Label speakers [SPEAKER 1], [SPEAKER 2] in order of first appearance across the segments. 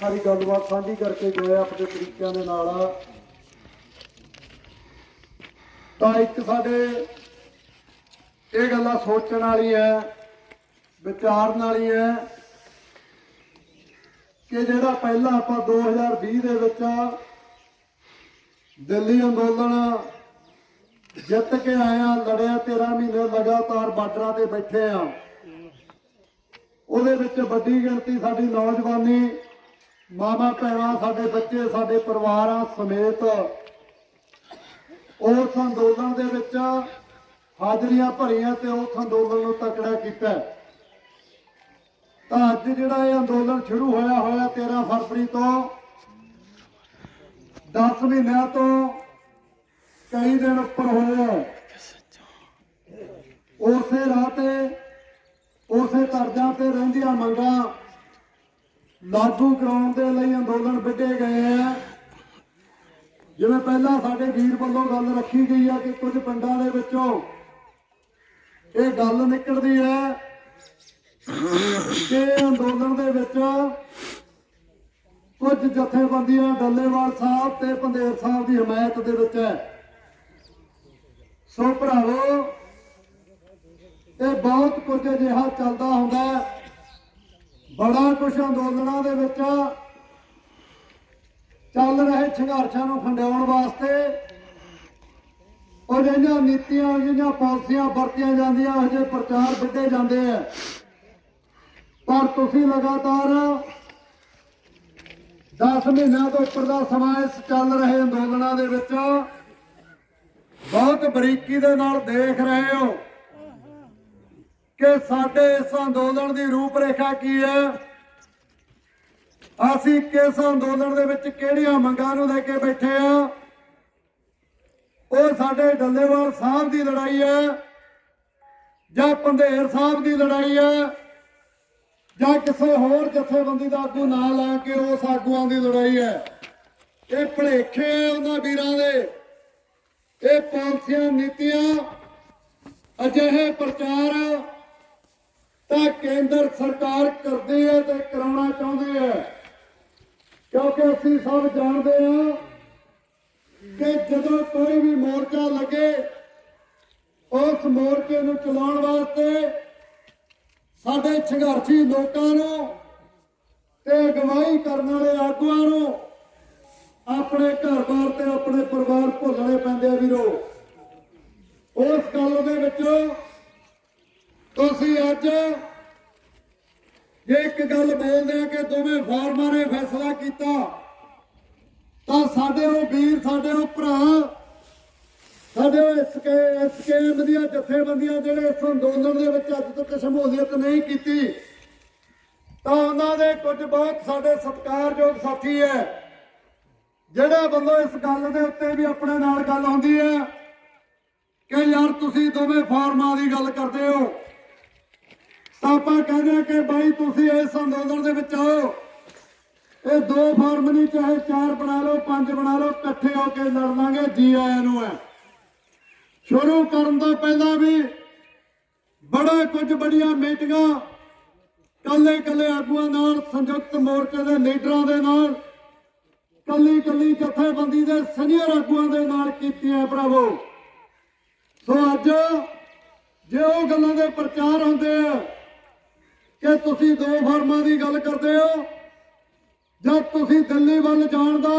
[SPEAKER 1] ਸਾਰੀ ਗੱਲਬਾਤ ਸਾਂਝੀ ਕਰਕੇ ਗਏ ਆਪਣੇ ਤਰੀਕਿਆਂ ਦੇ ਨਾਲ। ਤਾਂ ਇੱਕ ਸਾਡੇ ਇਹ ਗੱਲਾਂ ਸੋਚਣ ਵਾਲੀ ਹੈ, ਵਿਚਾਰਨ ਵਾਲੀ ਹੈ ਕਿ ਜਿਹੜਾ ਪਹਿਲਾਂ ਆਪਾਂ 2020 ਦੇ ਵਿੱਚ ਦਿੱਲੀ ਅੰਦੋਲਨ ਜਿੱਤ ਕੇ ਆਇਆ ਲੜਿਆ 13 ਮਹੀਨੇ ਲਗਾਤਾਰ ਬਾਰਡਰਾਂ ਤੇ ਬੈਠੇ ਆ ਉਹਦੇ ਵਿੱਚ ਵੱਡੀ ਗਿਣਤੀ ਸਾਡੀ ਨੌਜਵਾਨੀ ਮਾਮਾ ਭੈਣਾਂ, ਸਾਡੇ ਬੱਚੇ, ਸਾਡੇ ਪਰਿਵਾਰਾਂ ਸਮੇਤ। ਉਸ ਅੰਦੋਲਨ ਦੇ ਵਿੱਚ ਹਾਜ਼ਰੀਆਂ ਭਰੀਆਂ ਤੇ ਉਸ ਅੰਦੋਲਨ ਨੂੰ ਤਕੜਾ ਕੀਤਾ। ਤਾਂ ਅੱਜ ਜਿਹੜਾ ਇਹ ਅੰਦੋਲਨ ਸ਼ੁਰੂ ਹੋਇਆ ਹੋਇਆ 13 ਫਰਵਰੀ ਤੋਂ 10 ਮਹੀਨਿਆਂ ਤੋਂ ਕਈ ਦਿਨ ਉੱਪਰ ਹੋਇਆ। ਉਸੇ ਰਾਹ ਤੇ, ਉਸੇ ਤਰਜਾਂ ਤੇ ਰਹਿੰਦੀਆਂ ਮੰਗਾਂ ਲਾਗੂ ਕਰਾਉਣ ਦੇ ਲਈ ਅੰਦੋਲਨ ਵਿੱਢੇ ਗਏ ਆ। ਜਿਵੇਂ ਪਹਿਲਾਂ ਸਾਡੇ ਵੀਰ ਵੱਲੋਂ ਗੱਲ ਰੱਖੀ ਗਈ ਆ ਕਿ ਕੁਝ ਪਿੰਡਾਂ ਦੇ ਵਿੱਚੋਂ ਇਹ ਗੱਲ ਨਿਕਲਦੀ ਹੈ ਕਿ ਅੰਦੋਲਨ ਦੇ ਵਿੱਚ ਕੁਝ ਜਥੇਬੰਦੀਆਂ ਡੱਲੇਵਾਲ ਸਾਹਿਬ ਤੇ ਪੰਦੇਰ ਸਾਹਿਬ ਦੀ ਹਮਾਇਤ ਦੇ ਵਿੱਚ ਹੈ। ਸੋ ਭਰਾਵੋ, ਇਹ ਬਹੁਤ ਕੁਝ ਅਜਿਹਾ ਚੱਲਦਾ ਹੁੰਦਾ ਹੈ ਬੜਾ ਕੁਝ ਅੰਦੋਲਨਾਂ ਦੇ ਵਿੱਚ। ਚੱਲ ਰਹੇ ਸੰਘਰਸ਼ਾਂ ਨੂੰ ਖੰਡਾਉਣ ਵਾਸਤੇ। ਉਹ ਜਿਹੜੀਆਂ ਨੀਤੀਆਂ, ਜਿਹੜੀਆਂ ਪਾਲਿਸੀਆਂ ਵਰਤੀਆਂ ਜਾਂਦੀਆਂ ਉਹ ਜਿਹੇ ਪ੍ਰਚਾਰ ਵਿੱਢੇ ਜਾਂਦੇ ਆ। ਪਰ ਤੁਸੀਂ ਲਗਾਤਾਰ 10 ਮਹੀਨਿਆਂ ਤੋਂ ਉੱਪਰ ਦਾ ਸਮਾਂ ਇਸ ਚੱਲ ਰਹੇ ਅੰਦੋਲਨਾਂ ਦੇ ਵਿੱਚ ਬਹੁਤ ਬਰੀਕੀ ਦੇ ਨਾਲ ਦੇਖ ਰਹੇ ਹੋ। ਕਿ ਸਾਡੇ ਇਸ ਅੰਦੋਲਨ ਦੀ ਰੂਪਰੇਖਾ ਕੀ ਹੈ? ਅਸੀਂ ਕਿਸ ਅੰਦੋਲਨ ਦੇ ਵਿੱਚ ਕਿਹੜੀਆਂ ਮੰਗਾਂ ਨੂੰ ਲੈ ਕੇ ਬੈਠੇ ਆ? ਉਹ ਸਾਡੇ ਡੱਲੇਵਾਲ ਸਾਹਿਬ ਦੀ ਲੜਾਈ ਹੈ ਜਾਂ ਪੰਧੇਰ ਸਾਹਿਬ ਦੀ ਲੜਾਈ ਹੈ ਜਾਂ ਕਿਸੇ ਹੋਰ ਜਥੇਬੰਦੀ ਦਾ ਆਗੂ ਨਾ ਲਾ ਕੇ ਉਸ ਆਗੂਆਂ ਦੀ ਲੜਾਈ ਹੈ? ਇਹ ਭਲੇਖੇ ਆ ਉਹਨਾਂ ਵੀਰਾਂ ਦੇ। ਇਹ ਪਾਲਸੀਆਂ ਨੀਤੀਆਂ ਅਜਿਹੇ ਪ੍ਰਚਾਰ ਤਾਂ ਕੇਂਦਰ ਸਰਕਾਰ ਕਰਦੀ ਹੈ ਤੇ ਕਰਾਉਣਾ ਚਾਹੁੰਦੀ ਹੈ। ਕਿਉਂਕਿ ਅਸੀਂ ਸਭ ਜਾਣਦੇ ਹਾਂ ਕਿ ਜਦੋਂ ਕੋਈ ਵੀ ਮੋਰਚਾ ਲੱਗੇ, ਉਸ ਮੋਰਚੇ ਨੂੰ ਚਲਾਉਣ ਵਾਸਤੇ ਸਾਡੇ ਸੰਘਰਸ਼ੀ ਲੋਕਾਂ ਨੂੰ ਤੇ ਅਗਵਾਈ ਕਰਨ ਵਾਲੇ ਆਗੂਆਂ ਨੂੰ ਆਪਣੇ ਘਰ-ਬਾਰ ਤੇ ਆਪਣੇ ਪਰਿਵਾਰ ਭੁੱਲਣੇ ਪੈਂਦੇ ਆ ਵੀਰੋ। ਉਸ ਗੱਲ ਦੇ ਵਿੱਚ ਤੁਸੀਂ ਅੱਜ ਜੇ ਇੱਕ ਗੱਲ ਬੋਲਦੇ ਆ ਕਿ ਦੋਵੇਂ ਫਾਰਮਾਂ ਨੇ ਫੈਸਲਾ ਕੀਤਾ, ਤਾਂ ਸਾਡੇ ਉਹ ਵੀਰ, ਸਾਡੇ ਉਹ ਭਰਾ, ਸਾਡੇ ਉਹ ਐਸਕੇ ਐਸਕੇਐਮ ਦੀਆਂ ਜਥੇਬੰਦੀਆਂ ਜਿਹੜੇ ਇਸ ਅੰਦੋਲਨ ਦੇ ਵਿੱਚ ਅੱਜ ਤੱਕ ਸ਼ਮੂਲੀਅਤ ਨਹੀਂ ਕੀਤੀ, ਤਾਂ ਉਹਨਾਂ ਦੇ ਕੁਝ ਬਹੁਤ ਸਾਡੇ ਸਤਿਕਾਰਯੋਗ ਸਾਥੀ ਹੈ ਜਿਹੜੇ ਵੱਲੋਂ ਇਸ ਗੱਲ ਦੇ ਉੱਤੇ ਵੀ ਆਪਣੇ ਨਾਲ ਗੱਲ ਆਉਂਦੀ ਹੈ ਕਿ ਯਾਰ ਤੁਸੀਂ ਦੋਵੇਂ ਫਾਰਮਾਂ ਦੀ ਗੱਲ ਕਰਦੇ ਹੋ। ਤਾਂ ਆਪਾਂ ਕਹਿੰਦੇ ਹਾਂ ਕਿ ਬਾਈ ਤੁਸੀਂ ਇਸ ਅੰਦੋਲਨ ਦੇ ਵਿੱਚ ਆਓ। ਇਹ ਦੋ ਫਾਰਮ ਨਹੀਂ, ਚਾਹੇ ਚਾਰ ਬਣਾ ਲਓ, ਪੰਜ ਬਣਾ ਲਓ, ਇਕੱਠੇ ਹੋ ਕੇ ਲੜ ਲਾਂਗੇ, ਜੀ ਆਇਆਂ ਨੂੰ ਹੈ ਸ਼ੁਰੂ ਕਰਨ ਤੋਂ ਪਹਿਲਾਂ ਵੀ ਬੜਾ ਕੁਝ ਬੜੀਆਂ ਮੀਟਿੰਗਾਂ ਕੱਲੇ ਕੱਲੇ ਆਗੂਆਂ ਨਾਲ, ਸੰਯੁਕਤ ਮੋਰਚੇ ਦੇ ਲੀਡਰਾਂ ਦੇ ਨਾਲ ਕੱਲੀ ਕੱਲੀ ਜਥੇਬੰਦੀ ਦੇ ਸੀਨੀਅਰ ਆਗੂਆਂ ਦੇ ਨਾਲ ਕੀਤੀਆਂ ਭਰਾਵੋ। ਸੋ ਅੱਜ ਜੇ ਉਹ ਗੱਲਾਂ ਦੇ ਪ੍ਰਚਾਰ ਹੁੰਦੇ ਆ ਕਿ ਤੁਸੀਂ ਦੋ ਫਾਰਮਾਂ ਦੀ ਗੱਲ ਕਰਦੇ ਹੋ ਜਦ ਤੁਸੀਂ ਦਿੱਲੀ ਵੱਲ ਜਾਣ ਦਾ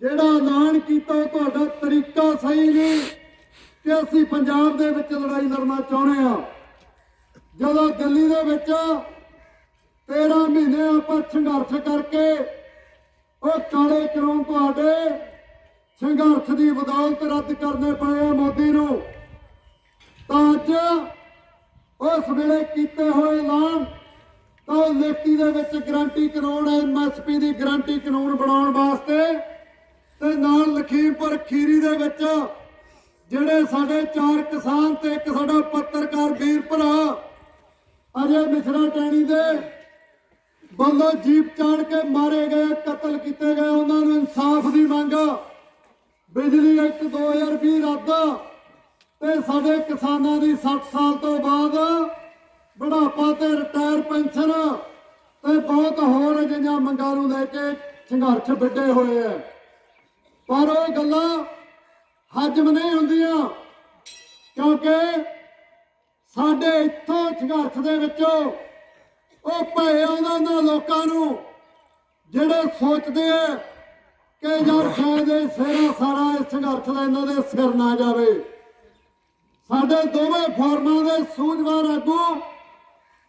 [SPEAKER 1] ਜਿਹੜਾ ਐਲਾਨ ਕੀਤਾ ਤੁਹਾਡਾ ਤਰੀਕਾ ਸਹੀ ਨਹੀਂ, ਕਿ ਅਸੀਂ ਪੰਜਾਬ ਦੇ ਵਿੱਚ ਲੜਾਈ ਲੜਨਾ ਚਾਹੁੰਦੇ ਆ ਜਦੋਂ ਦਿੱਲੀ ਦੇ ਵਿੱਚ 13 ਮਹੀਨੇ ਆਪਾਂ ਸੰਘਰਸ਼ ਕਰਕੇ ਉਹ ਕਾਲੇ ਕਰੋਂ ਤੁਹਾਡੇ ਸੰਘਰਸ਼ ਦੀ ਬਦੌਲਤ ਰੱਦ ਕਰਨੇ ਪਏ ਆ ਮੋਦੀ ਨੂੰ, ਤਾਂ ਅੱਜ ਉਸ ਵੇਲੇ ਕੀਤੇ ਹੋਏ ਐਲਾਨ ਤਾਂ ਉਹ ਲਿਖਤੀ ਦੇ ਵਿੱਚ ਗਰੰਟੀ ਕਾਨੂੰਨ ਐਮਐਸਪੀ ਦੀ ਗਰੰਟੀ ਕਾਨੂੰਨ ਬਣਾਉਣ ਵਾਸਤੇ ਤੇ ਨਾਲ ਲਖੀਮਪੁਰ ਖੀਰੀ ਦੇ ਵਿੱਚ ਜਿਹੜੇ ਸਾਡੇ ਚਾਰ ਕਿਸਾਨ ਤੇ ਇੱਕ ਸਾਡਾ ਪੱਤਰਕਾਰ ਵੀਰ ਭਰਾ ਅਜੇ ਮਿਸ਼ਰਾ ਟੈਣੀ ਦੇ ਵੱਲੋਂ ਜੀਪ ਚਾੜ ਕੇ ਮਾਰੇ ਗਏ, ਕਤਲ ਕੀਤੇ ਗਏ, ਉਹਨਾਂ ਨੂੰ ਇਨਸਾਫ ਦੀ ਮੰਗ। ਬਿਜਲੀ ਐਕਟ 2020 ਰੱਦ। ਤੇ ਸਾਡੇ ਕਿਸਾਨਾਂ ਦੀ 60 ਸਾਲ ਤੋਂ ਬਾਅਦ ਬੁਢਾਪਾ ਤੇ ਰਿਟਾਇਰ ਪੈਨਸ਼ਨ ਤੇ ਬਹੁਤ ਹੋਰ ਅਜਿਹੀਆਂ ਮੰਗਾਂ ਨੂੰ ਲੈ ਕੇ ਸੰਘਰਸ਼ ਵਿੱਢੇ ਹੋਏ ਆ ਪਰ ਉਹ ਗੱਲਾਂ ਹਜਮ ਨਹੀਂ ਹੁੰਦੀਆਂ ਕਿਉਂਕਿ ਸਾਡੇ ਇੱਥੋਂ ਸੰਘਰਸ਼ ਦੇ ਵਿੱਚੋਂ ਉਹ ਭਏ ਉਹਨਾਂ ਦਾ ਲੋਕਾਂ ਨੂੰ ਜਿਹੜੇ ਸੋਚਦੇ ਆ ਕਿ ਯਾਰ ਸ਼ਾਇਦ ਇਹ ਸਿਰਾ ਸਾਰਾ ਇਸ ਸੰਘਰਸ਼ ਦਾ ਇਹਨਾਂ ਦੇ ਸਿਰ ਨਾ ਜਾਵੇ। ਸਾਡੇ ਦੋਵੇਂ ਫਾਰਮਾਂ ਦੇ ਸੂਝਵਾਨ ਆਗੂ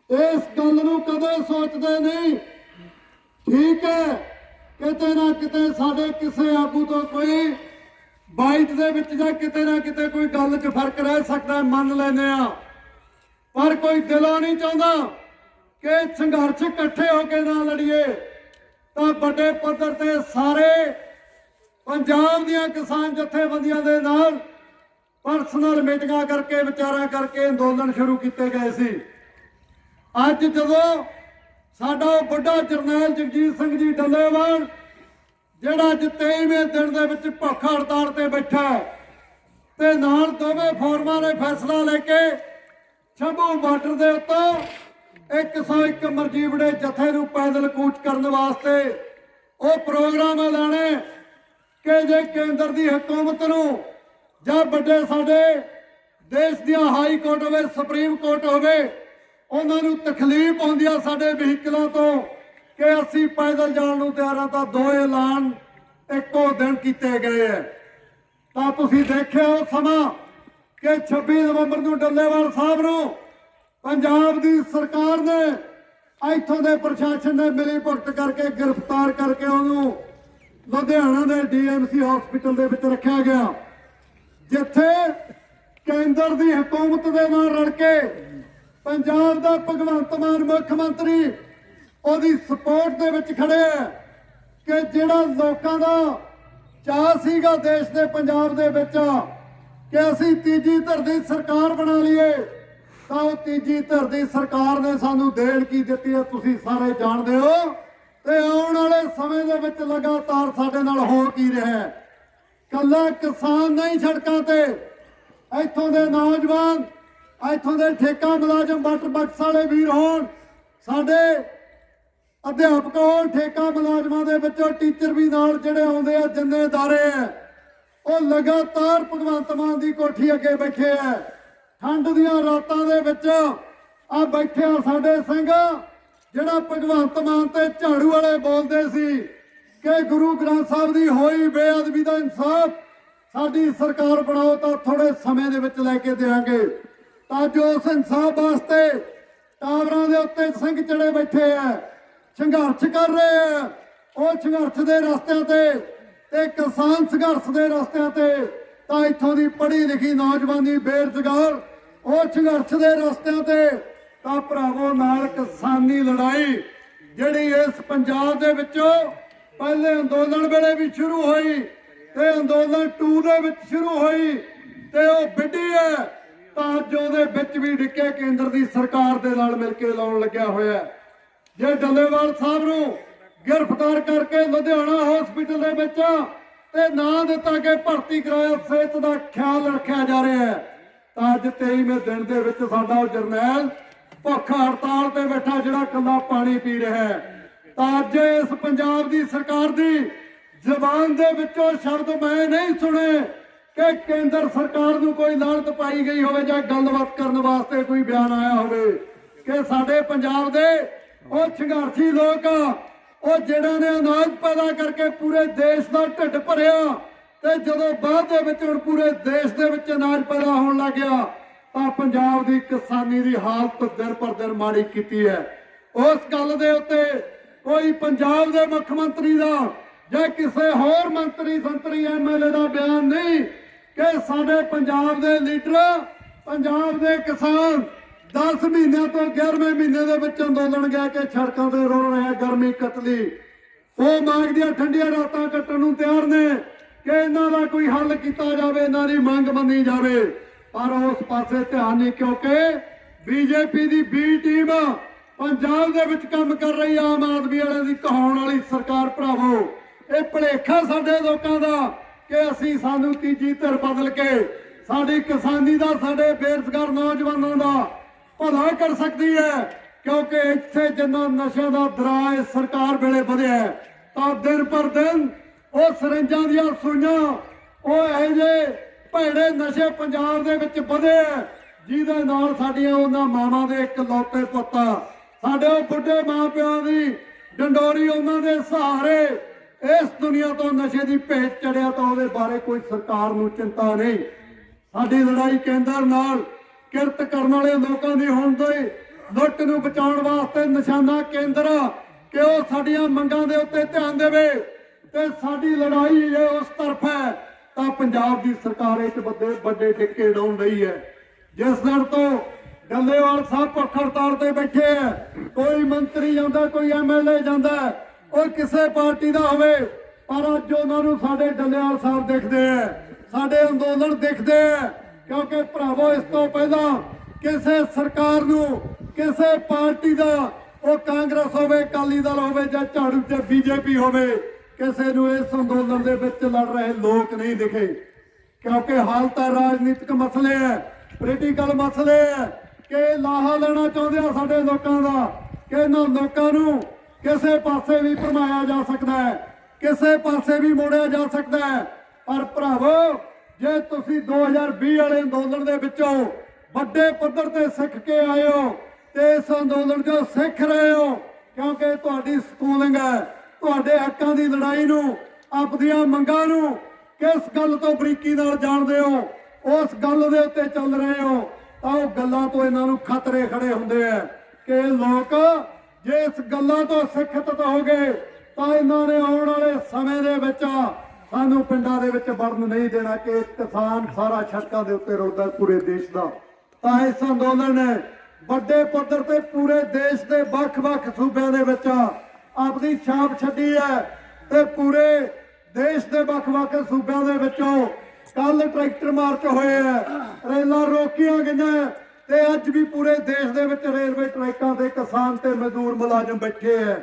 [SPEAKER 1] ਇਸ ਗੱਲ ਨੂੰ ਕਦੇ ਸੋਚਦੇ ਨਹੀਂ। ਠੀਕ ਹੈ, ਕਿਤੇ ਨਾ ਕਿਤੇ ਸਾਡੇ ਕਿਸੇ ਆਗੂ ਤੋਂ ਕੋਈ ਬਾਈਟ ਦੇ ਵਿੱਚ ਜਾਂ ਕਿਤੇ ਨਾ ਕਿਤੇ ਕੋਈ ਗੱਲ 'ਚ ਫ਼ਰਕ ਰਹਿ ਸਕਦਾ, ਮੰਨ ਲੈਂਦੇ ਆ ਪਰ ਕੋਈ ਦਿਲੋਂ ਨਹੀਂ ਚਾਹੁੰਦਾ ਕਿ ਸੰਘਰਸ਼ ਇਕੱਠੇ ਹੋ ਕੇ ਨਾ ਲੜੀਏ। ਤਾਂ ਵੱਡੇ ਪੱਧਰ ਤੇ ਸਾਰੇ ਪੰਜਾਬ ਦੀਆਂ ਕਿਸਾਨ ਜਥੇਬੰਦੀਆਂ ਦੇ ਨਾਲ ਪਰਸਨਲ ਮੀਟਿੰਗਾਂ ਕਰਕੇ, ਵਿਚਾਰਾਂ ਕਰਕੇ ਅੰਦੋਲਨ ਸ਼ੁਰੂ ਕੀਤੇ ਗਏ ਸੀ। ਅੱਜ ਜਦੋਂ ਸਾਡਾ ਉਹ ਵੱਡਾ ਜਰਨੈਲ ਜਗਜੀਤ ਸਿੰਘ ਜੀ ਡੱਲੇਵਾਲ, ਜਿਹੜਾ ਅੱਜ 23ਵੇਂ ਦਿਨ ਦੇ ਵਿੱਚ ਭੁੱਖ ਹੜਤਾਲ ਤੇ ਬੈਠਾ ਤੇ ਨਾਲ ਦੋਵੇਂ ਫੋਰਮਾਂ ਨੇ ਫੈਸਲਾ ਲੈ ਕੇ ਛੰਭੂ ਬਾਰਡਰ ਦੇ ਉੱਤੋਂ 101 ਮਰਜੀਵੜੇ ਜਥੇ ਨੂੰ ਪੈਦਲ ਕੂਚ ਕਰਨ ਵਾਸਤੇ ਉਹ ਪ੍ਰੋਗਰਾਮ ਲਾਣੇ ਕਿ ਜੇ ਕੇਂਦਰ ਦੀ ਹਕੂਮਤ ਨੂੰ ਜਾਂ ਵੱਡੇ ਸਾਡੇ ਦੇਸ਼ ਦੀਆਂ ਹਾਈ ਕੋਰਟ ਹੋਵੇ, ਸੁਪਰੀਮ ਕੋਰਟ ਹੋਵੇ, ਉਹਨਾਂ ਨੂੰ ਤਕਲੀਫ ਹੁੰਦੀ ਆ ਸਾਡੇ ਵਹੀਕਲਾਂ ਤੋਂ ਕਿ ਅਸੀਂ ਪੈਦਲ ਜਾਣ ਨੂੰ ਤਿਆਰ ਹਾਂ ਤਾਂ ਦੋ ਐਲਾਨ ਇੱਕੋ ਦਿਨ ਕੀਤੇ ਗਏ ਹੈ ਤਾਂ ਤੁਸੀਂ ਦੇਖਿਆ ਉਹ ਸਮਾਂ ਕਿ 26 ਨਵੰਬਰ ਨੂੰ ਡੱਲੇਵਾਲ ਸਾਹਿਬ ਨੂੰ ਪੰਜਾਬ ਦੀ ਸਰਕਾਰ ਨੇ ਇੱਥੋਂ ਦੇ ਪ੍ਰਸ਼ਾਸਨ ਨੇ ਮਿਲੀ ਭੁਗਤ ਕਰਕੇ ਗ੍ਰਿਫਤਾਰ ਕਰਕੇ ਉਹਨੂੰ ਲੁਧਿਆਣਾ ਦੇ ਡੀਐਮਸੀ ਹਸਪੀਟਲ ਦੇ ਵਿੱਚ ਰੱਖਿਆ ਗਿਆ। ਜਿੱਥੇ ਕੇਂਦਰ ਦੀ ਹਕੂਮਤ ਦੇ ਨਾਲ ਰਲ ਕੇ ਪੰਜਾਬ ਦਾ ਭਗਵੰਤ ਮਾਨ ਮੁੱਖ ਮੰਤਰੀ ਉਹਦੀ ਸਪੋਰਟ ਦੇ ਵਿੱਚ ਖੜੇ ਹੈ ਕਿ ਜਿਹੜਾ ਲੋਕਾਂ ਦਾ ਚਾਹ ਸੀਗਾ ਦੇਸ਼ ਦੇ ਪੰਜਾਬ ਦੇ ਵਿੱਚ ਕਿ ਅਸੀਂ ਤੀਜੀ ਧਿਰ ਦੀ ਸਰਕਾਰ ਬਣਾ ਲਈਏ, ਤਾਂ ਉਹ ਤੀਜੀ ਧਿਰ ਦੀ ਸਰਕਾਰ ਨੇ ਸਾਨੂੰ ਦੇਣ ਕੀ ਦਿੱਤੀ ਹੈ ਤੁਸੀਂ ਸਾਰੇ ਜਾਣਦੇ ਹੋ ਤੇ ਆਉਣ ਵਾਲੇ ਸਮੇਂ ਦੇ ਵਿੱਚ ਲਗਾਤਾਰ ਸਾਡੇ ਨਾਲ ਹੋ ਕੀ ਰਿਹਾ ਹੈ। ਕੱਲਾ ਕਿਸਾਨ ਨਹੀਂ ਸੜਕਾਂ ਤੇ। ਇੱਥੋਂ ਦੇ ਨੌਜਵਾਨ, ਇੱਥੋਂ ਦੇ ਠੇਕਾ ਮੁਲਾਜ਼ਮ ਬੱਟ ਬਕਸ ਵਾਲੇ ਵੀਰ ਹੋਣ। ਸਾਡੇ ਅਧਿਆਪਕ ਹੋਣ, ਠੇਕਾ ਮੁਲਾਜ਼ਮਾਂ ਦੇ ਵਿੱਚੋਂ ਟੀਚਰ ਵੀ ਨਾਲ ਜਿਹੜੇ ਆਉਂਦੇ ਆ ਜਿੰਨੇਦਾਰੇ ਆ। ਉਹ ਲਗਾਤਾਰ ਭਗਵੰਤ ਮਾਨ ਦੀ ਕੋਠੀ ਅੱਗੇ ਬੈਠੇ ਆ। ਠੰਡ ਦੀਆਂ ਰਾਤਾਂ ਦੇ ਵਿੱਚ ਆ ਬੈਠੇ ਆ ਸਾਡੇ ਸਿੰਘ, ਜਿਹੜਾ ਭਗਵੰਤ ਮਾਨ ਤੇ ਝਾੜੂ ਵਾਲੇ ਬੋਲਦੇ ਸੀ। ਕਿ ਗੁਰੂ ਗ੍ਰੰਥ ਸਾਹਿਬ ਦੀ ਹੋਈ ਬੇਅਦਬੀ ਦਾ ਇਨਸਾਫ ਸਾਡੀ ਸਰਕਾਰ ਬਣਾਓ ਤਾਂ ਥੋੜੇ ਸਮੇਂ ਦੇ ਵਿੱਚ ਲੈ ਕੇ ਦੇਵਾਂਗੇ। ਤਾਂ ਜੋ ਉਸ ਇਨਸਾਫ ਵਾਸਤੇ ਟਾਵਰਾਂ ਦੇ ਉੱਤੇ ਸਿੰਘ ਚੜੇ ਬੈਠੇ ਆ, ਸੰਘਰਸ਼ ਕਰ ਰਹੇ ਆ। ਉਹ ਸੰਘਰਸ਼ ਦੇ ਰਸਤਿਆਂ ਤੇ ਤੇ ਕਿਸਾਨ ਸੰਘਰਸ਼ ਦੇ ਰਸਤਿਆਂ ਤੇ ਤਾਂ ਇੱਥੋਂ ਦੀ ਪੜ੍ਹੀ ਲਿਖੀ ਨੌਜਵਾਨੀ ਬੇਰੁਜ਼ਗਾਰ, ਉਹ ਸੰਘਰਸ਼ ਦੇ ਰਸਤਿਆਂ ਤੇ ਤਾਂ ਭਰਾਵੋ ਨਾਲ ਕਿਸਾਨੀ ਲੜਾਈ ਜਿਹੜੀ ਇਸ ਪੰਜਾਬ ਦੇ ਵਿੱਚੋਂ ਪਹਿਲੇ ਅੰਦੋਲਨ ਵੇਲੇ ਵੀ ਸ਼ੁਰੂ ਹੋਈ ਤੇ ਅੰਦੋਲਨ 2 ਦੇ ਵਿੱਚ ਸ਼ੁਰੂ ਹੋਈ ਤੇ ਉਹ ਵਿੱਢੀ ਹੈ। ਤਾਂ ਅੱਜ ਉਹਦੇ ਵਿੱਚ ਵੀ ਡਿੱਕੇ ਕੇਂਦਰ ਦੀ ਸਰਕਾਰ ਦੇ ਨਾਲ ਮਿਲ ਕੇ ਲਾਉਣ ਲੱਗਿਆ ਹੋਇਆ ਜੇ ਡੱਲੇਵਾਲ ਸਾਹਿਬ ਨੂੰ ਗ੍ਰਿਫਤਾਰ ਕਰਕੇ ਲੁਧਿਆਣਾ ਹਸਪੀਟਲ ਦੇ ਵਿੱਚ ਤੇ ਨਾਂ ਦਿੱਤਾ ਕਿ ਭਰਤੀ ਕਰਾਇਆ, ਸਿਹਤ ਦਾ ਖਿਆਲ ਰੱਖਿਆ ਜਾ ਰਿਹਾ ਹੈ। ਤਾਂ ਅੱਜ 23ਵੇਂ ਦਿਨ ਦੇ ਵਿੱਚ ਸਾਡਾ ਜਰਨੈਲ ਭੁੱਖ ਹੜਤਾਲ ਤੇ ਬੈਠਾ ਜਿਹੜਾ ਕੱਲਾ ਪਾਣੀ ਪੀ ਰਿਹਾ ਹੈ। ਅੱਜ ਇਸ ਪੰਜਾਬ ਦੀ ਸਰਕਾਰ ਦੀ ਜ਼ਬਾਨ ਦੇ ਵਿੱਚੋਂ ਸ਼ਬਦ ਮੈਂ ਨਹੀਂ ਸੁਣੇ ਕਿ ਕੇਂਦਰ ਸਰਕਾਰ ਨੂੰ ਕੋਈ ਲਾਹਨਤ ਪਾਈ ਗਈ ਹੋਵੇ ਜਾਂ ਗੱਲਬਾਤ ਕਰਨ ਵਾਸਤੇ ਕੋਈ ਬਿਆਨ ਆਇਆ ਹੋਵੇ ਕਿ ਸਾਡੇ ਪੰਜਾਬ ਦੇ ਉਹ ਸੰਘਰਸ਼ੀ ਲੋਕ ਆ, ਉਹ ਜਿਹੜਾ ਨੇ ਅਨਾਜ ਪੈਦਾ ਕਰਕੇ ਪੂਰੇ ਦੇਸ਼ ਦਾ ਢਿੱਡ ਭਰਿਆ ਤੇ ਜਦੋਂ ਬਾਅਦ ਦੇ ਵਿੱਚ ਹੁਣ ਪੂਰੇ ਦੇਸ਼ ਦੇ ਵਿੱਚ ਅਨਾਜ ਪੈਦਾ ਹੋਣ ਲੱਗ ਗਿਆ ਤਾਂ ਪੰਜਾਬ ਦੀ ਕਿਸਾਨੀ ਦੀ ਹਾਲਤ ਦਿਨ ਪਰ ਦਿਨ ਮਾੜੀ ਕੀਤੀ ਹੈ। ਉਸ ਗੱਲ ਦੇ ਉੱਤੇ ਕੋਈ ਪੰਜਾਬ ਦੇ ਮੁੱਖ ਮੰਤਰੀ ਦਾ ਜਾਂ ਕਿਸੇ ਹੋਰ ਮੰਤਰੀ, ਸੰਤਰੀ ਐਮਐਲਏ ਦਾ ਬਿਆਨ ਨਹੀਂ ਕਿ ਸਾਡੇ ਪੰਜਾਬ ਦੇ ਲੀਡਰ, ਪੰਜਾਬ ਦੇ ਕਿਸਾਨ 10 ਮਹੀਨਿਆਂ ਤੋਂ 11ਵੇਂ ਮਹੀਨੇ ਦੇ ਵਿੱਚ ਅੰਦੋਲਨ ਗਿਆ ਕਿ ਸੜਕਾਂ ਤੇ ਰੋਲ ਰਿਹਾ ਗਰਮੀ, ਕਤਲੀ। ਉਹ ਮੰਗਦੀਆਂ ਠੰਡੀਆਂ ਰਾਤਾਂ ਕੱਟਣ ਨੂੰ ਤਿਆਰ ਨੇ ਕਿ ਇਹਨਾਂ ਦਾ ਕੋਈ ਹੱਲ ਕੀਤਾ ਜਾਵੇ, ਇਹਨਾਂ ਦੀ ਮੰਗ ਮੰਨੀ ਜਾਵੇ। ਪਰ ਉਸ ਪਾਸੇ ਧਿਆਨ ਨਹੀਂ ਕਿਉਂਕਿ ਬੀਜੇਪੀ ਦੀ ਬੀ ਟੀਮ ਪੰਜਾਬ ਦੇ ਵਿੱਚ ਕੰਮ ਕਰ ਰਹੀ ਆਮ ਆਦਮੀ ਵਾਲਿਆਂ ਦੀ ਕਹਾਉਣ ਵਾਲੀ ਸਰਕਾਰ ਭਰਾਵੋ। ਇਹ ਭਲੇਖਾ ਸਾਡੇ ਲੋਕਾਂ ਦਾ ਕਿ ਅਸੀਂ ਸਾਨੂੰ ਤੀਜੀ ਧਿਰ ਬਦਲ ਕੇ ਸਾਡੀ ਕਿਸਾਨੀ ਦਾ ਸਾਡੇ ਬੇਰੁਜ਼ਗਾਰ ਨੌਜਵਾਨਾਂ ਦਾ ਭਲਾ ਕਰ ਸਕਦੀ ਹੈ। ਕਿਉਂਕਿ ਇੱਥੇ ਜਿੰਨਾ ਨਸ਼ਿਆਂ ਦਾ ਦਰਾਜ ਸਰਕਾਰ ਵੇਲੇ ਵਧਿਆ ਤਾਂ ਦਿਨ ਪਰ ਦਿਨ ਉਹ ਸਰੰਜਾਂ ਦੀਆਂ ਸੂਈਆਂ ਉਹ ਇਹ ਜੇ ਭੈੜੇ ਨਸ਼ੇ ਪੰਜਾਬ ਦੇ ਵਿੱਚ ਵਧੇ ਹੈ, ਜਿਹਦੇ ਨਾਲ ਸਾਡੀਆਂ ਉਹਨਾਂ ਮਾਵਾਂ ਦੇ ਇੱਕ ਲੌਤੇ ਪੁੱਤਾਂ ਸਾਡੇ ਉਹ ਬੁੱਢੇ ਮਾਪਿਆਂ ਦੀ ਡੰਡੋਰੀ ਉਹਨਾਂ ਦੇ ਸਹਾਰੇ ਇਸ ਦੁਨੀਆ ਤੋਂ ਨਸ਼ੇ ਦੀ ਭੇਟ ਚੜਿਆ ਤਾਂ ਉਹਦੇ ਬਾਰੇ ਕੋਈ ਸਰਕਾਰ ਨੂੰ ਚਿੰਤਾ ਨਹੀਂ। ਸਾਡੀ ਲੜਾਈ ਕੇਂਦਰ ਨਾਲ ਕਿਰਤ ਕਰਨ ਵਾਲੇ ਲੋਕਾਂ ਦੀ ਹੁਣ ਤੋਂ ਹੀ ਲੁੱਟ ਨੂੰ ਬਚਾਉਣ ਵਾਸਤੇ ਨਿਸ਼ਾਨਾ ਕੇਂਦਰ ਕਿ ਉਹ ਸਾਡੀਆਂ ਮੰਗਾਂ ਦੇ ਉੱਤੇ ਧਿਆਨ ਦੇਵੇ ਤੇ ਸਾਡੀ ਲੜਾਈ ਇਹ ਉਸ ਤਰਫ ਹੈ ਤਾਂ ਪੰਜਾਬ ਦੀ ਸਰਕਾਰ ਇਹ 'ਚ ਵੱਡੇ ਵੱਡੇ ਟਿੱਕੇ ਡਾਉਣ ਰਹੀ ਹੈ। ਜਿਸ ਦਿਨ ਤੋਂ ਡੱਲੇਵਾਲ ਸਾਹਿਬ ਭੁੱਖ ਹੜਤਾਲ ਤੇ ਬੈਠੇ ਹੈ ਕੋਈ ਮੰਤਰੀ ਜਾਂਦਾ, ਕੋਈ ਐਮਐਲਏ ਜਾਂਦਾ, ਉਹ ਕਿਸੇ ਪਾਰਟੀ ਦਾ ਹੋਵੇ, ਪਰ ਅੱਜ ਉਹਨਾਂ ਨੂੰ ਸਾਡੇ ਡੱਲੇਵਾਲ ਸਾਹਿਬ ਦਿਖਦੇ ਹੈ ਸਾਡੇ ਅੰਦੋਲਨ ਦਿਖਦੇ ਹੈ ਕਿਉਂਕਿ ਭਰਾਵੋ, ਇਸ ਤੋਂ ਪਹਿਲਾਂ ਕਿਸੇ ਸਰਕਾਰ ਨੂੰ, ਕਿਸੇ ਪਾਰਟੀ ਦਾ, ਉਹ ਕਾਂਗਰਸ ਹੋਵੇ, ਅਕਾਲੀ ਦਲ ਹੋਵੇ, ਜਾਂ ਝਾੜੂ ਤੇ ਬੀਜੇਪੀ ਹੋਵੇ, ਕਿਸੇ ਨੂੰ ਇਸ ਅੰਦੋਲਨ ਦੇ ਵਿੱਚ ਲੜ ਰਹੇ ਲੋਕ ਨਹੀਂ ਦਿਖੇ। ਕਿਉਂਕਿ ਹਾਲ ਤਾਂ ਰਾਜਨੀਤਿਕ ਮਸਲੇ ਹੈ ਪੋਲੀਟੀਕਲ ਮਸਲੇ ਹੈ ਕਿ ਲਾਹਾ ਲੈਣਾ ਚਾਹੁੰਦੇ ਆ ਸਾਡੇ ਲੋਕਾਂ ਦਾ, ਕਿ ਇਹਨਾਂ ਲੋਕਾਂ ਨੂੰ ਕਿਸੇ ਪਾਸੇ ਵੀ ਭਰਮਾਇਆ ਜਾ ਸਕਦਾ ਹੈ, ਕਿਸੇ ਪਾਸੇ ਵੀ ਮੋੜਿਆ ਜਾ ਸਕਦਾ ਹੈ। ਪਰ ਭਰਾਵੋ, ਜੇ ਤੁਸੀਂ 2020 ਵਾਲੇ ਅੰਦੋਲਨ ਦੇ ਵਿੱਚੋਂ ਵੱਡੇ ਪੱਧਰ ਤੇ ਸਿੱਖ ਕੇ ਆਏ ਹੋ, ਤੇ ਇਸ ਅੰਦੋਲਨ 'ਚੋਂ ਸਿੱਖ ਰਹੇ ਹੋ, ਕਿਉਂਕਿ ਤੁਹਾਡੀ ਸਕੂਲਿੰਗ ਹੈ, ਤੁਹਾਡੇ ਹੱਕਾਂ ਦੀ ਲੜਾਈ ਨੂੰ, ਆਪਦੀਆਂ ਮੰਗਾਂ ਨੂੰ ਕਿਸ ਗੱਲ ਤੋਂ ਬਰੀਕੀ ਨਾਲ ਜਾਣਦੇ ਹੋ, ਉਸ ਗੱਲ ਦੇ ਉੱਤੇ ਚੱਲ ਰਹੇ ਹੋ। ਤਾਂ ਉਹ ਗੱਲਾਂ ਤੋਂ ਇਹਨਾਂ ਨੂੰ ਖਤਰੇ ਖੜੇ ਹੁੰਦੇ ਆ ਕਿ ਇਹ ਲੋਕ ਜੇ ਇਸ ਗੱਲਾਂ ਤੋਂ ਸਿੱਖਤ ਹੋ ਗਏ, ਤਾਂ ਇਹਨਾਂ ਨੇ ਆਉਣ ਵਾਲੇ ਸਮੇਂ ਦੇ ਵਿੱਚ ਸਾਨੂੰ ਪਿੰਡਾਂ ਦੇ ਵਿੱਚ ਵੜਨ ਨਹੀਂ ਦੇਣਾ ਕਿ ਕਿਸਾਨ ਸਾਰਾ ਸੜਕਾਂ ਦੇ ਉੱਤੇ ਰੁਲਦਾ ਪੂਰੇ ਦੇਸ਼ ਦਾ। ਤਾਂ ਇਸ ਅੰਦੋਲਨ ਨੇ ਵੱਡੇ ਪੱਧਰ ਤੇ ਪੂਰੇ ਦੇਸ਼ ਦੇ ਵੱਖ-ਵੱਖ ਸੂਬਿਆਂ ਦੇ ਵਿੱਚ ਆਪਣੀ ਛਾਪ ਛੱਡੀ ਹੈ ਤੇ ਪੂਰੇ ਦੇਸ਼ ਦੇ ਵੱਖ-ਵੱਖ ਸੂਬਿਆਂ ਦੇ ਵਿੱਚੋਂ ਕੱਲ ਟਰੈਕਟਰ ਮਾਰਚ ਹੋਏ ਆ। ਰੇਲਾਂ ਰੋਕੀਆਂ ਗਈਆਂ ਤੇ ਅੱਜ ਵੀ ਪੂਰੇ ਦੇਸ਼ ਦੇ ਵਿੱਚ ਰੇਲਵੇ ਟਰੈਕਾਂ ਤੇ ਕਿਸਾਨ ਤੇ ਮਜ਼ਦੂਰ ਮੁਲਾਜ਼ਮ ਬੈਠੇ ਆ।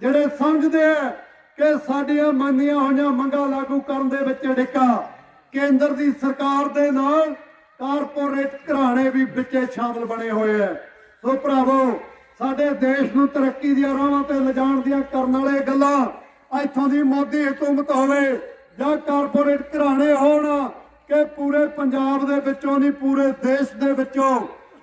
[SPEAKER 1] ਜਿਹੜੇ ਸਮਝਦੇ ਆ ਕਿ ਸਾਡੀਆਂ ਮੰਨੀਆਂ ਹੋਈਆਂ ਮੰਗਾਂ ਲਾਗੂ ਕਰਨ ਦੇ ਵਿੱਚ ਡਿੱਕਾ। ਕੇਂਦਰ ਦੀ ਸਰਕਾਰ ਦੇ ਨਾਲ ਕਾਰਪੋਰੇਟ ਘਰਾਣੇ ਵੀ ਵਿੱਚੇ ਸ਼ਾਮਲ ਬਣੇ ਹੋਏ ਆ। ਸੋ ਭਰਾਵੋ, ਸਾਡੇ ਦੇਸ਼ ਨੂੰ ਤਰੱਕੀ ਦੀਆਂ ਰਾਹਾਂ ਤੇ ਲਿਜਾਣ ਦੀਆਂ ਕਰਨ ਵਾਲੇ ਗੱਲਾਂ ਇੱਥੋਂ ਦੀ ਮੋਦੀ ਹਕੂਮਤ ਹੋਵੇ। ਜਾਂ ਕਾਰਪੋਰੇਟ ਘਰਾਣੇ ਹੋਣ ਕਿ ਪੂਰੇ ਪੰਜਾਬ ਦੇ ਵਿੱਚੋਂ ਨਹੀਂ, ਪੂਰੇ ਦੇਸ਼ ਦੇ ਵਿੱਚੋਂ।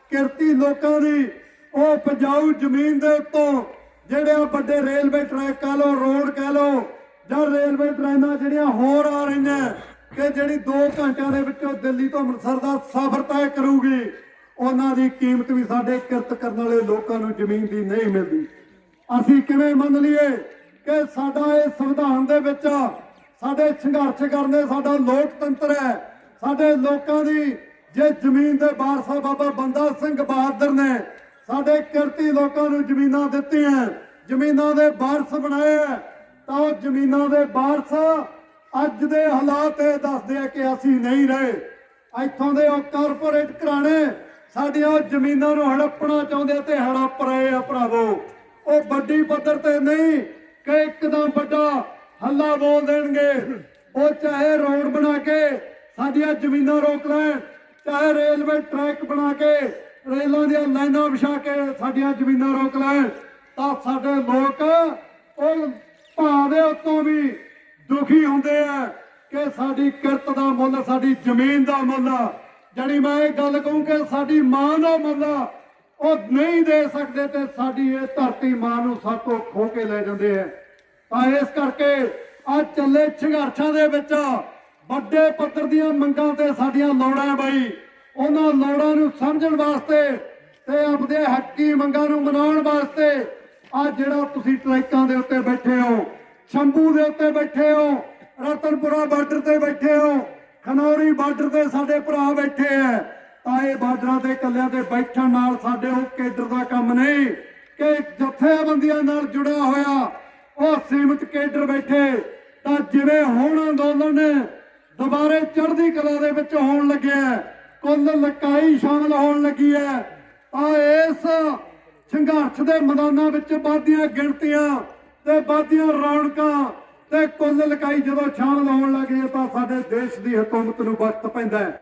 [SPEAKER 1] ਕਿਰਤੀ ਲੋਕਾਂ ਦੀ, ਉਹ ਪਜਾਊ ਜ਼ਮੀਨ ਦੇ ਉੱਤੋਂ, ਜਿਹੜੇ ਆ ਵੱਡੇ ਰੇਲਵੇ ਟਰੈਕ ਕਹ ਲੋ ਰੋਡ ਕਹ ਲੋ ਜਾਂ ਰੇਲਵੇ ਟ੍ਰੇਨਾਂ ਜਿਹੜੀਆਂ ਹੋਰ ਆ ਰਹੀਆਂ, ਕਿ ਜਿਹੜੀ 2 ਘੰਟਿਆਂ ਦੇ ਵਿੱਚੋਂ ਦਿੱਲੀ ਤੋਂ ਅੰਮ੍ਰਿਤਸਰ ਦਾ ਸਫ਼ਰ ਤੈਅ ਕਰੂਗੀ, ਉਹਨਾਂ ਦੀ ਕੀਮਤ ਵੀ ਸਾਡੇ ਕਿਰਤ ਕਰਨ ਵਾਲੇ ਲੋਕਾਂ ਨੂੰ ਜ਼ਮੀਨ ਦੀ ਨਹੀਂ ਮਿਲਦੀ। ਅਸੀਂ ਕਿਵੇਂ ਮੰਨ ਲਈਏ ਕਿ ਸਾਡਾ ਇਹ ਸੰਵਿਧਾਨ ਦੇ ਵਿੱਚ ਸਾਡੇ ਸੰਘਰਸ਼ ਕਰਨੇ ਸਾਡਾ ਲੋਕਤੰਤਰ ਹੈ। ਸਾਡੇ ਲੋਕਾਂ ਦੀ ਜੇ ਜ਼ਮੀਨ ਦੇ ਵਾਰਸ ਬਾਬਾ ਬੰਦਾ ਸਿੰਘ ਬਹਾਦਰ ਨੇ ਸਾਡੇ ਕਿਰਤੀ ਲੋਕਾਂ ਨੂੰ ਜ਼ਮੀਨਾਂ ਦਿੱਤੀਆਂ ਜ਼ਮੀਨਾਂ ਦੇ ਵਾਰਸ ਬਣਾਏ ਤਾਂ ਉਹ ਜ਼ਮੀਨਾਂ ਦੇ ਵਾਰਸ ਅੱਜ ਦੇ ਹਾਲਾਤ ਇਹ ਦੱਸਦੇ ਆ ਕਿ ਅਸੀਂ ਨਹੀਂ ਰਹੇ। ਇੱਥੋਂ ਦੇ ਉਹ ਕਾਰਪੋਰੇਟ ਘਰਾਣੇ, ਸਾਡੀਆਂ ਉਹ ਜ਼ਮੀਨਾਂ ਨੂੰ ਹੜੱਪਣਾ ਚਾਹੁੰਦੇ ਤੇ ਹੜੱਪ ਰਹੇ ਆ ਭਰਾਵੋ। ਉਹ ਵੱਡੀ ਪੱਧਰ ਤੇ ਨਹੀਂ ਕਿ ਇੱਕਦਮ ਵੱਡਾ ਹੱਲਾ ਬੋਲ ਦੇਣਗੇ। ਉਹ ਚਾਹੇ ਰੋਡ ਬਣਾ ਕੇ ਸਾਡੀਆਂ ਜ਼ਮੀਨਾਂ ਰੋਕ ਲੈਣ, ਚਾਹੇ ਰੇਲਵੇ ਟਰੈਕ ਬਣਾ ਕੇ ਰੇਲਾਂ ਦੀਆਂ ਲਾਈਨਾਂ ਵਿਛਾ ਕੇ ਸਾਡੀਆਂ ਜ਼ਮੀਨਾਂ ਰੋਕ ਲੈਣ, ਤਾਂ ਸਾਡੇ ਲੋਕ ਉਹ ਭਾਅ ਦੇ ਉੱਤੋਂ ਵੀ ਦੁਖੀ ਹੁੰਦੇ ਆ ਕਿ ਸਾਡੀ ਕਿਰਤ ਦਾ ਮੁੱਲ, ਸਾਡੀ ਜ਼ਮੀਨ ਦਾ ਮੁੱਲ, ਜਾਣੀ ਮੈਂ ਇਹ ਗੱਲ ਕਹੂੰ ਕਿ ਸਾਡੀ ਮਾਂ ਦਾ ਮੁੱਲ ਉਹ ਨਹੀਂ ਦੇ ਸਕਦੇ ਤੇ ਸਾਡੀ ਇਹ ਧਰਤੀ ਮਾਂ ਨੂੰ ਸਾਤੋਂ ਖੋ ਕੇ ਲੈ ਜਾਂਦੇ ਆ। ਤਾਂ ਇਸ ਕਰਕੇ ਆ ਚੱਲੇ ਸੰਘਰਸ਼ਾਂ ਦੇ ਵਿੱਚ ਵੱਡੇ ਪੱਧਰ ਦੀਆਂ ਮੰਗਾਂ ਤੇ ਸਾਡੀਆਂ ਲੋੜਾਂ ਬਾਈ। ਉਹਨਾਂ ਲੋੜਾਂ ਨੂੰ ਸਮਝਣ ਵਾਸਤੇ ਤੇ ਆਪਦੇ ਹੱਕੀ ਮੰਗਾਂ ਨੂੰ ਮਨਾਉਣ ਵਾਸਤੇ ਆ ਜਿਹੜਾ ਤੁਸੀਂ ਟਰੈਕਾਂ ਦੇ ਉੱਤੇ ਬੈਠੇ ਹੋ, ਸ਼ੰਭੂ ਦੇ ਉੱਤੇ ਬੈਠੇ ਹੋ, ਰਤਨਪੁਰਾ ਬਾਰਡਰ ਤੇ ਬੈਠੇ ਹੋ, ਖਨੌਰੀ ਬਾਰਡਰ ਤੇ ਸਾਡੇ ਭਰਾ ਬੈਠੇ ਐ ਤਾਂ ਇਹ ਬਾਰਡਰਾਂ ਤੇ ਕੱਲਿਆਂ ਤੇ ਬੈਠਣ ਨਾਲ ਸਾਡੇ ਉਹ ਕੇਡਰ ਦਾ ਕੰਮ ਨਹੀਂ, ਕਿ ਜਥੇਬੰਦੀਆਂ ਨਾਲ ਜੁੜਿਆ ਹੋਇਆ ਉਹ ਸੀਮਤ ਕੇਡਰ ਬੈਠੇ, ਤਾਂ ਜਿਵੇਂ ਹੁਣ ਅੰਦੋਲਨ ਦੁਬਾਰੇ ਚੜ੍ਹਦੀ ਕਲਾ ਦੇ ਵਿੱਚ ਹੋਣ ਲੱਗਿਆ ਕੁੱਲ ਲਕਾਈ ਸ਼ਾਮਲ ਹੋਣ ਲੱਗੀ ਹੈ। ਤਾਂ ਇਸ ਸੰਘਰਸ਼ ਦੇ ਮੈਦਾਨਾਂ ਵਿੱਚ ਵਾਧੀਆਂ ਗਿਣਤੀਆਂ ਤੇ ਵਾਧੀਆਂ ਰੌਣਕਾਂ ਤੇ ਕੁੱਲ ਲਕਾਈ ਜਦੋਂ ਸ਼ਾਮਲ ਹੋਣ ਲੱਗੇ ਤਾਂ ਸਾਡੇ ਦੇਸ਼ ਦੀ ਹਕੂਮਤ ਨੂੰ ਵਕਤ ਪੈਂਦਾ ਹੈ।